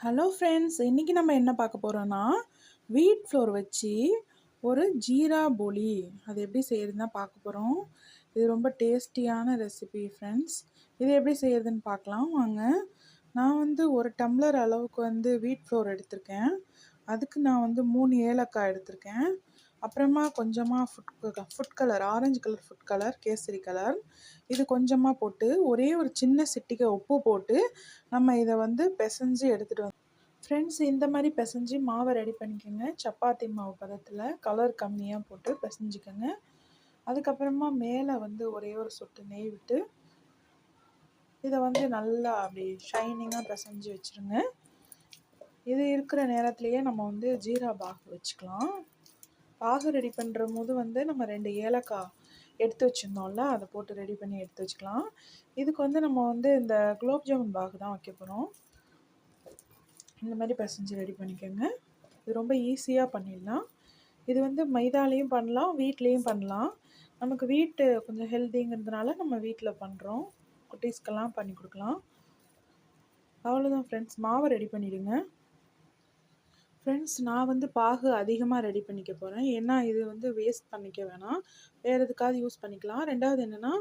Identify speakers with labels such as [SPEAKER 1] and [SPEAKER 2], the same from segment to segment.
[SPEAKER 1] Hello friends இன்றைக்கி நம்ம என்ன பார்க்க போகிறோன்னா வீட் ஃப்ளோர் வச்சு ஒரு ஜீரா போலி. அது எப்படி செய்கிறதுன்னு தான் பார்க்க போகிறோம் இது ரொம்ப டேஸ்டியான ரெசிபி ஃப்ரெண்ட்ஸ் இது எப்படி செய்கிறதுன்னு பார்க்கலாம். வாங்க. நான் வந்து ஒரு டம்ளர் அளவுக்கு வந்து வீட் ஃப்ளோர் எடுத்திருக்கேன். அதுக்கு நான் வந்து மூணு ஏலக்காய் எடுத்திருக்கேன். அப்புறமா கொஞ்சமாக food food colour orange colour food colour kesari colour இது கொஞ்சமாக போட்டு ஒரே ஒரு சின்ன சிட்டிக்கு உப்பு போட்டு நம்ம இதை வந்து பிசைஞ்சு எடுத்துகிட்டு வந்து ஃப்ரெண்ட்ஸ் இந்த மாதிரி பிசைஞ்சு மாவை ரெடி பண்ணிக்கோங்க. சப்பாத்தி மாவு பதத்தில் கலர் கம்மியாக போட்டு பிசைஞ்சிக்கோங்க. அதுக்கப்புறமா மேலே வந்து ஒரே ஒரு சொட்டு நெய் விட்டு இதை வந்து நல்லா அப்படி ஷைனிங்காக பிசைஞ்சு வச்சுருங்க. இது இருக்கிற நேரத்துலையே நம்ம வந்து ஜீரா பாக் வச்சுக்கலாம். பாகு ரெடி பண்ணுற போது வந்து நம்ம ரெண்டு ஏலக்காய் எடுத்து வச்சுருந்தோம்ல அதை போட்டு ரெடி பண்ணி எடுத்து வச்சுக்கலாம். இதுக்கு வந்து நம்ம வந்து இந்த குலோப் ஜாமுன் பாகு தான் வைக்க போகிறோம் இந்த மாதிரி பசஞ்சு ரெடி பண்ணிக்கோங்க. இது ரொம்ப ஈஸியாக பண்ணிடலாம். இது வந்து மைதாலேயும் பண்ணலாம் வீட்லேயும் பண்ணலாம். நமக்கு வீட்டு கொஞ்சம் ஹெல்த்திங்கிறதுனால நம்ம வீட்டில் பண்ணுறோம் குட்டீஸ்க்கெல்லாம் பண்ணி கொடுக்கலாம். அவ்வளோதான் ஃப்ரெண்ட்ஸ் மாவை ரெடி பண்ணிவிடுங்க ஃப்ரெண்ட்ஸ் நான் வந்து பாகு அதிகமாக ரெடி பண்ணிக்க போகிறேன் ஏன்னா இது வந்து வேஸ்ட் பண்ணிக்க வேணாம். வேறு எதுக்காவது யூஸ் பண்ணிக்கலாம். ரெண்டாவது என்னென்னா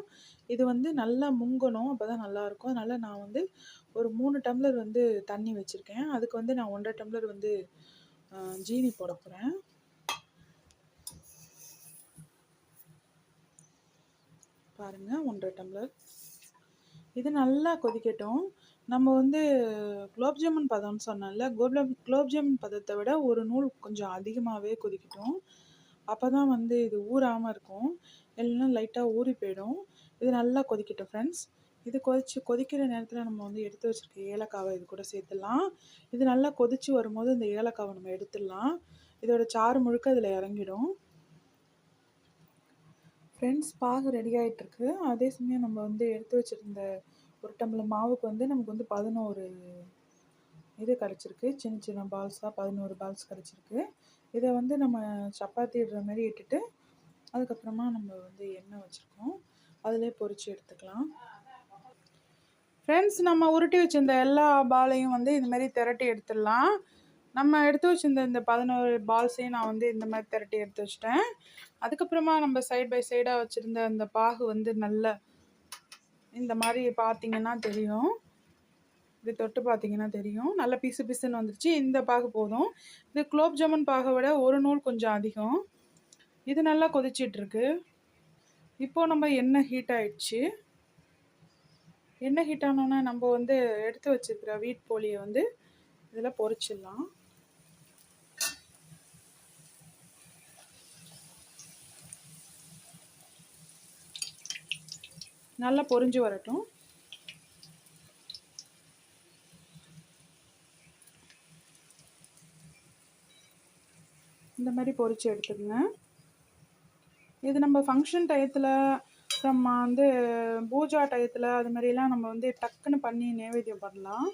[SPEAKER 1] இது வந்து நல்லா முங்கணும். அப்போ தான் நல்லாயிருக்கும் அதனால் நான் வந்து ஒரு மூணு டம்ளர் வந்து தண்ணி வச்சுருக்கேன். அதுக்கு வந்து நான் ஒன்றரை டம்ளர் வந்து ஜீனி போட போகிறேன் பாருங்கள் ஒன்றரை டம்ளர் இது நல்லா கொதிக்கட்டும். நம்ம வந்து குலோப் ஜாமுன் பதம்னு சொன்னோம்ல குலோப் குலோப் ஜாமுன் பதத்தை விட ஒரு நூல் கொஞ்சம் அதிகமாகவே கொதிக்கட்டும். அப்போ தான் வந்து இது ஊறாமல் இருக்கும். இல்லைன்னா லைட்டாக ஊறி போயிடும். இது நல்லா கொதிக்கட்டும் ஃப்ரெண்ட்ஸ் இது கொதிச்சு கொதிக்கிற நேரத்தில் நம்ம வந்து எடுத்து வச்சுருக்க ஏலக்காவை இது கூட சேர்த்துடலாம். இது நல்லா கொதித்து வரும்போது இந்த ஏலக்காவை நம்ம எடுத்துடலாம். இதோட சாறு முழுக்க அதில் இறங்கிடும். ஃப்ரெண்ட்ஸ் பாகு ரெடி ஆகிட்டுருக்கு அதே சமயம் நம்ம வந்து எடுத்து வச்சுருந்த ஒரு டம்ளர் மாவுக்கு வந்து நமக்கு வந்து பதினோரு இது கிடச்சிருக்கு. சின்ன சின்ன பால்ஸாக பதினோரு பால்ஸ் கிடச்சிருக்கு. இதை வந்து நம்ம சப்பாத்தி இடுற மாதிரி இட்டுட்டு அதுக்கப்புறமா நம்ம வந்து எண்ணெய் வச்சுருக்கோம். அதிலே பொறிச்சு எடுத்துக்கலாம். ஃப்ரெண்ட்ஸ் நம்ம உருட்டி வச்சிருந்த எல்லா பாலையும் வந்து இந்த மாதிரி திரட்டி எடுத்துடலாம். நம்ம எடுத்து வச்சிருந்த இந்த பதினோரு பால்ஸையும் நான் வந்து இந்த மாதிரி திரட்டி எடுத்து வச்சிட்டேன். அதுக்கப்புறமா நம்ம சைட் பை சைடாக வச்சுருந்த அந்த பாகு வந்து நல்ல இந்த மாதிரி பார்த்தீங்கன்னா தெரியும். இது தொட்டு பார்த்தீங்கன்னா தெரியும். நல்ல பிசு பிசுன்னு வந்துருச்சு. இந்த பாகு போதும். இது குலோப் ஜாமுன் பாகை விட ஒரு நூல் கொஞ்சம் அதிகம். இது நல்லா கொதிச்சிட்ருக்கு. இப்போது நம்ம எண்ணெய் ஹீட் ஆயிடுச்சு. எண்ணெய் ஹீட் ஆனோன்னா நம்ம வந்து எடுத்து வச்சுருக்கிற வீட் போலியை வந்து இதில் பொறிச்சிடலாம் நல்லா பொரிஞ்சு வரட்டும். இந்த மாதிரி பொறிச்சு எடுத்துக்கங்க. இது நம்ம ஃபங்க்ஷன் டயத்தில் அப்புறம் வந்து பூஜா டயத்தில் அது மாதிரிலாம் நம்ம வந்து டக்குன்னு பண்ணி நைவேத்தியம் பண்ணலாம்.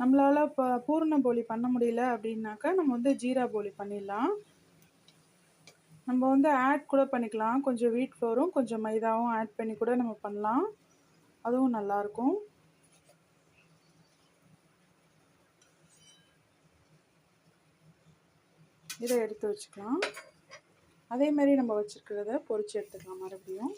[SPEAKER 1] நம்மளால் இப்போ பூர்ண போலி பண்ண முடியல அப்படின்னாக்கா நம்ம வந்து ஜீரா போலி பண்ணிடலாம். நம்ம வந்து ஆட் கூட பண்ணிக்கலாம். கொஞ்சம் வீட் ஃப்ளோரும் கொஞ்சம் மைதாவும் ஆட் பண்ணி கூட நம்ம பண்ணலாம். அதுவும் நல்லாயிருக்கும் இதை எடுத்து வச்சுக்கலாம். அதே மாதிரி நம்ம வச்சுருக்கிறத பொறிச்சு எடுத்துக்கலாம் மறுபடியும்.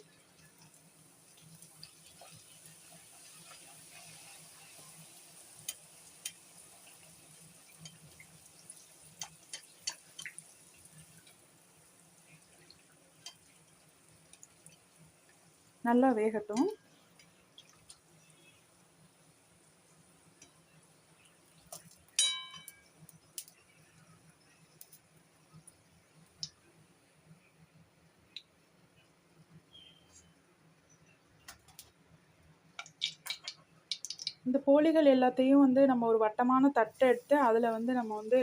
[SPEAKER 1] நல்லா வேகட்டும். இந்த போலிகள் எல்லாத்தையும் வந்து நம்ம ஒரு வட்டமான தட்டை எடுத்து அதில் வந்து நம்ம வந்து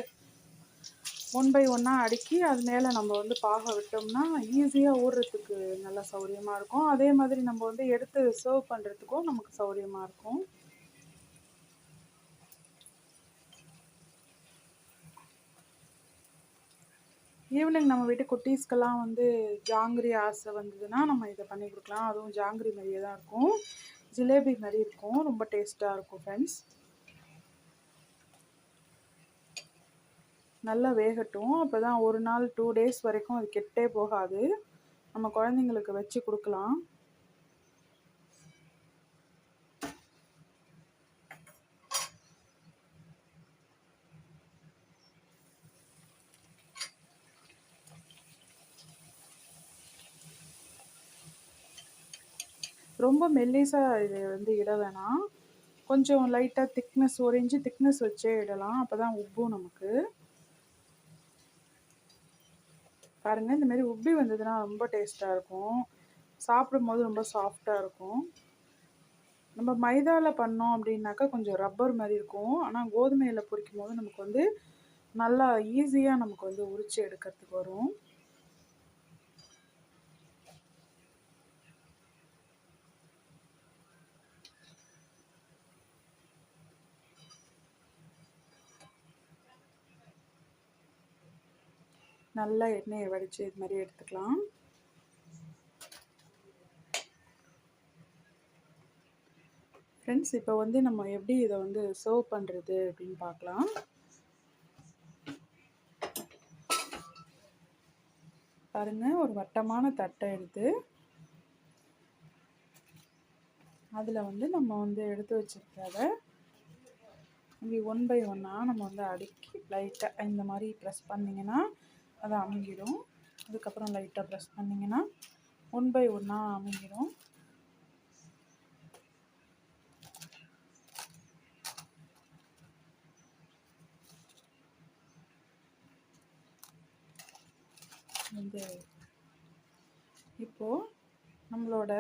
[SPEAKER 1] ஒன் பை ஒன்னாக அடுக்கி அது மேலே நம்ம வந்து பாக விட்டோம்னா ஈஸியாக ஊடுறதுக்கு நல்லா சௌரியமாக இருக்கும். அதே மாதிரி நம்ம வந்து எடுத்து சர்வ் பண்ணுறதுக்கும் நமக்கு சௌரியமாக இருக்கும். ஈவினிங் நம்ம வீட்டு குட்டீஸ்க்கெல்லாம் வந்து ஜாங்கிரி ஆசை வந்ததுன்னா நம்ம இதை பண்ணி கொடுக்கலாம். அதுவும் ஜாங்கிரி மாதிரியே தான் இருக்கும். ஜிலேபி மாதிரி இருக்கும். ரொம்ப டேஸ்ட்டாக இருக்கும் ஃப்ரெண்ட்ஸ் நல்லா வேகட்டும். அப்போ தான் ஒரு நாள் டூ டேஸ் வரைக்கும் அது கெட்டே போகாது. நம்ம குழந்தைங்களுக்கு வச்சு கொடுக்கலாம். ரொம்ப மெல்லிசாக இது வந்து இட வேணாம். கொஞ்சம் லைட்டாக திக்னஸ் ஒரு இன்ச்சு திக்னஸ் வச்சே இடலாம். அப்போ தான் உப்பும் நமக்கு. பாருங்கள் இந்த மாதிரி உப்பி வந்ததுன்னா ரொம்ப டேஸ்ட்டாக இருக்கும். சாப்பிடும்போது ரொம்ப சாஃப்டாக இருக்கும். நம்ம மைதாவில் பண்ணோம் அப்படின்னாக்கா கொஞ்சம் ரப்பர் மாதிரி இருக்கும். ஆனால் கோதுமையில் பொரிக்கும் போது நமக்கு வந்து நல்லா ஈஸியாக நமக்கு வந்து உரிச்சு எடுக்கிறதுக்கு வரும். நல்லா எண்ணெயை வடித்து இது மாதிரி எடுத்துக்கலாம். ஃப்ரெண்ட்ஸ் இப்போ வந்து நம்ம எப்படி இதை வந்து சர்வ் பண்ணுறது அப்படின்னு பார்க்கலாம். பாருங்கள் ஒரு வட்டமான தட்டை எடுத்து அதில் வந்து நம்ம வந்து எடுத்து வச்சுருக்கிறத இப்படி ஒன் பை ஒன்னாக நம்ம வந்து அடுக்கி லைட்டாக இந்த மாதிரி ப்ரெஸ் பண்ணிங்கன்னா அது அமுங்கிடும் அதுக்கப்புறம் லைட்டாக ப்ரெஸ் பண்ணிங்கன்னா ஒன் பை ஒன்னாக அமுங்கிடும் வந்து இப்போது நம்மளோட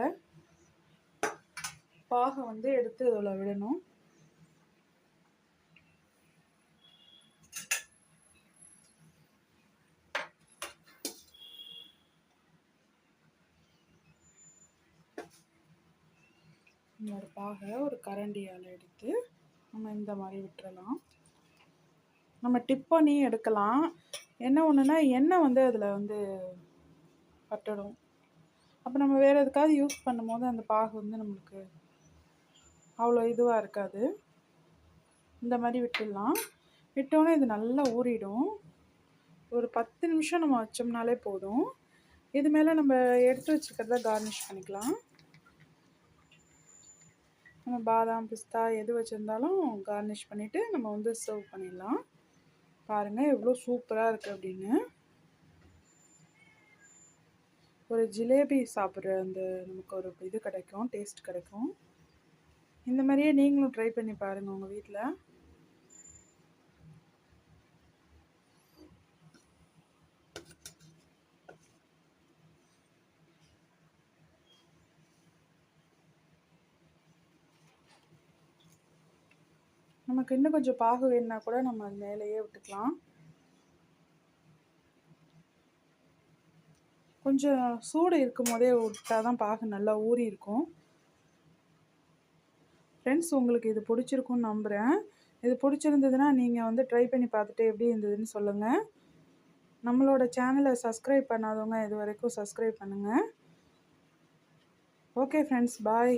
[SPEAKER 1] பாகை வந்து எடுத்து இதில் விடணும். ஒரு பாகை ஒரு கரண்டியால் எடுத்து நம்ம இந்த மாதிரி விட்டுறலாம். நம்ம டிப் பண்ணி எடுக்கலாம். என்ன ஒன்றுனா எண்ணெய் வந்து அதில் வந்து பட்டுடும். அப்போ நம்ம வேறு எதுக்காவது யூஸ் பண்ணும்போது அந்த பாகு வந்து நம்மளுக்கு அவ்வளோ இதுவாக இருக்காது. இந்த மாதிரி விட்டுடலாம். விட்டோன்னே இது நல்லா ஊறிடும். ஒரு பத்து நிமிஷம் நம்ம வச்சோம்னாலே போதும். இது மேலே நம்ம எடுத்து வச்சுக்கிறத கார்னிஷ் பண்ணிக்கலாம். நம்ம பாதாம் பிஸ்தா எது வச்சுருந்தாலும் கார்னிஷ் பண்ணிவிட்டு நம்ம வந்து சர்வ் பண்ணிடலாம். பாருங்கள் எவ்வளோ சூப்பராக இருக்குது அப்படின்னு. ஒரு ஜிலேபி சாப்பிட்ற அந்த நமக்கு ஒரு இது கிடைக்கும் டேஸ்ட் கிடைக்கும். இந்த மாதிரியே நீங்களும் ட்ரை பண்ணி பாருங்கள் உங்கள் வீட்டில் நமக்கு இன்னும் கொஞ்சம் பாகு வேணுன்னா கூட நம்ம அது மேலேயே விட்டுக்கலாம். கொஞ்சம் சூடு இருக்கும் போதே விட்டால் தான் பாகு நல்லா ஊறி இருக்கும். ஃப்ரெண்ட்ஸ் உங்களுக்கு இது பிடிச்சிருக்குன்னு நம்புகிறேன் இது பிடிச்சிருந்ததுன்னா நீங்கள் வந்து ட்ரை பண்ணி பார்த்துட்டு எப்படி இருந்ததுன்னு சொல்லுங்கள் நம்மளோட சேனலை சப்ஸ்கிரைப் பண்ணாதவங்க இது வரைக்கும் சப்ஸ்கிரைப் பண்ணுங்கள் ஓகே ஃப்ரெண்ட்ஸ் பாய்